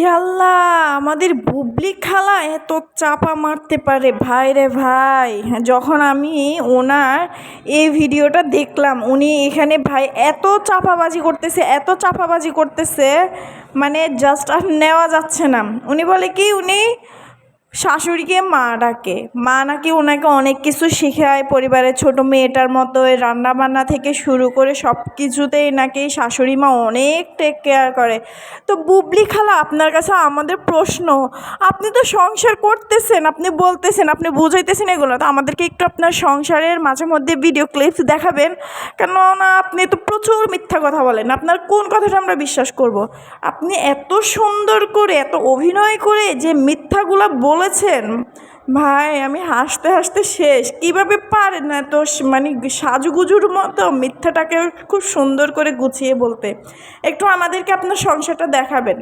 ইয়াল্লা আমাদের বুবলি খালা এত চাপা মারতে পারে। ভাই রে ভাই, যখন আমি ওনার এই ভিডিওটা দেখলাম, উনি এখানে ভাই এত চাপাবাজি করতেছে, এত চাপাবাজি করতেছে মানে জাস্ট আর নেওয়া যাচ্ছে না। উনি বলে কি, উনি শাশুড়িকে মা ডাকে। মা নাকি ওনাকে অনেক কিছু শেখায় পরিবারের ছোট মেয়েটার মতো রান্না বান্না থেকে শুরু করে সব কিছুতেই নাকি শাশুড়ি মা অনেক টেক কেয়ার করে। তো বুবলি খালা, আপনার কাছে আমাদের প্রশ্ন, আপনি তো সংসার করতেছেন, আপনি বলতেছেন, আপনি বুঝাইতেছেন এগুলো। তো আমাদেরকে একটু আপনার সংসারের মাঝে মধ্যে ভিডিও ক্লিপস দেখাবেন। কেননা আপনি তো প্রচুর মিথ্যা কথা বলেন, আপনার কোন কথাটা আমরা বিশ্বাস করব? আপনি এত সুন্দর করে, এত অভিনয় করে যে মিথ্যাগুলো বলেছেন, ভাই, আমি হাসতে হাসতে শেষ। কীভাবে পারে না তো মানে সাজুগুজুর মতো মিথ্যাটাকে খুব সুন্দর করে গুছিয়ে বলতে? একটু আমাদেরকে আপনার সংসারটা দেখাবেন।